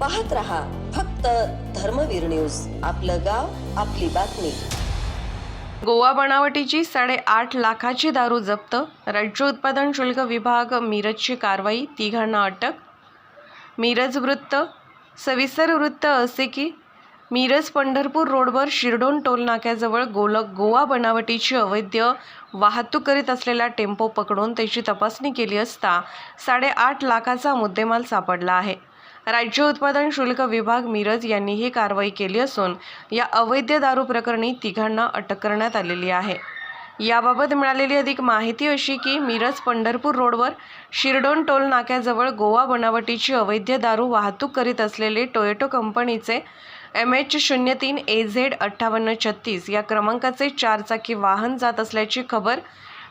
पाहत रहा फक्त धर्मवीर न्यूज. आपलं गाव आपली बातमी. गोवा बनावटीची साडेआठ लाखाची दारू जप्त. राज्य उत्पादन शुल्क विभाग मिरजची कारवाई तिघांना अटक. मिरज वृत्त. सविस्तर वृत्त असे की मिरज पंढरपूर रोडवर शिरडोन टोलनाक्याजवळ गोलक गोल गोवा बनावटीची अवैध वाहतूक करीत असलेला टेम्पो पकडून त्याची तपासणी केली असता साडेआठ लाखाचा मुद्देमाल सापडला आहे. राज्य उत्पादन शुल्क विभाग मिरज यांनी ही कारवाई केली असून या अवैध दारू प्रकरणी तिघांना अटक करण्यात आलेली आहे. याबाबत मिळालेली अधिक माहिती अशी की मिरज पंढरपूर रोडवर शिरडोन टोल नाक्याजवळ गोवा बनावटीची अवैध दारू वाहतूक करीत असलेले टोयोटो कंपनीचे एम एच शून्य तीन ए झेड अठ्ठावन्न छत्तीस या क्रमांकाचे चारचाकी वाहन जात असल्याची खबर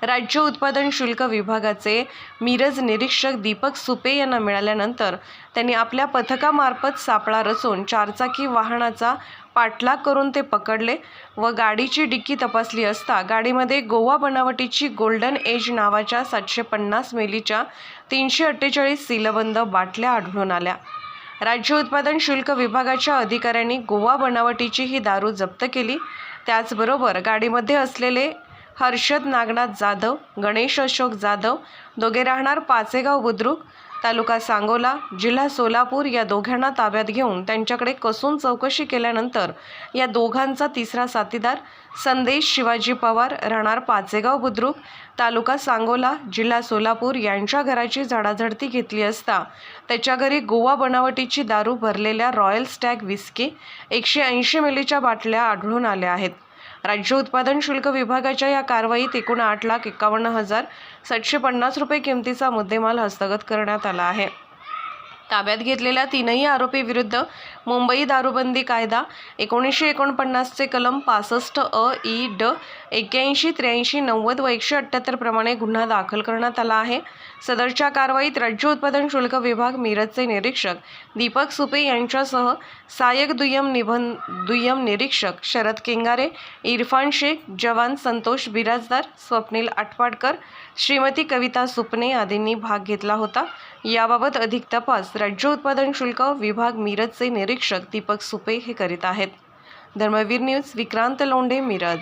राज्य उत्पादन शुल्क विभागाचे मिरज निरीक्षक दीपक सुपे यांना मिळाल्यानंतर त्यांनी आपल्या पथकामार्फत सापळा रचून चारचाकी वाहनाचा पाठलाग करून ते पकडले व गाडीची डिक्की तपासली असता गाडीमध्ये गोवा बनावटीची गोल्डन एज नावाच्या सातशे पन्नास मिलीच्या तीनशे अठ्ठेचाळीस सीलबंद बाटल्या आढळून आल्या. राज्य उत्पादन शुल्क विभागाच्या अधिकाऱ्यांनी गोवा बनावटीची ही दारू जप्त केली. त्याचबरोबर गाडीमध्ये असलेले हर्षद नागनाथ जाधव गणेश अशोक जाधव दोघे राहणार पाचेगाव बुद्रुक तालुका सांगोला जिल्हा सोलापूर या दोघांना ताब्यात घेऊन त्यांच्याकडे कसून चौकशी केल्यानंतर या दोघांचा तिसरा साथीदार संदेश शिवाजी पवार राहणार पाचेगाव बुद्रुक तालुका सांगोला जिल्हा सोलापूर यांच्या घराची झाडाझडती घेतली असता त्याच्या घरी गोवा बनावटीची दारू भरलेल्या रॉयल स्टॅग विस्की एकशे ऐंशी मिलीच्या बाटल्या आढळून आल्या आहेत. राज्य उत्पादन शुल्क विभागाच्या या कारवाईत एकूण आठ लाख एकावन्न हजार सातशे पन्नास रुपये किमतीचा मुद्देमाल हस्तगत करण्यात आला आहे. ताब्यात घेतलेल्या तीनही आरोपीविरुद्ध मुंबई दारूबंदी कायदा एकोणीसशे एकोणपन्नासचे कलम पासष्ट अ ई ड एक्याऐंशी त्र्याऐंशी नव्वद व एकशे अठ्ठ्याहत्तर प्रमाणे गुन्हा दाखल करण्यात आला आहे. सदरच्या कारवाईत राज्य उत्पादन शुल्क विभाग मिरजचे निरीक्षक दीपक सुपे यांच्यासह सहाय्यक दुय्यम निबंध दुय्यम निरीक्षक शरद केंगारे इरफान शेख जवान संतोष बिराजदार स्वप्नील आटपाडकर श्रीमती कविता सुपणे आदींनी भाग घेतला होता. याबाबत अधिक तपास राज्य उत्पादन शुल्क विभाग मिरजचे निरीक्षक दीपक सुपे हे करीत आहेत. धर्मवीर न्यूज विक्रांत लोंढे मिरज.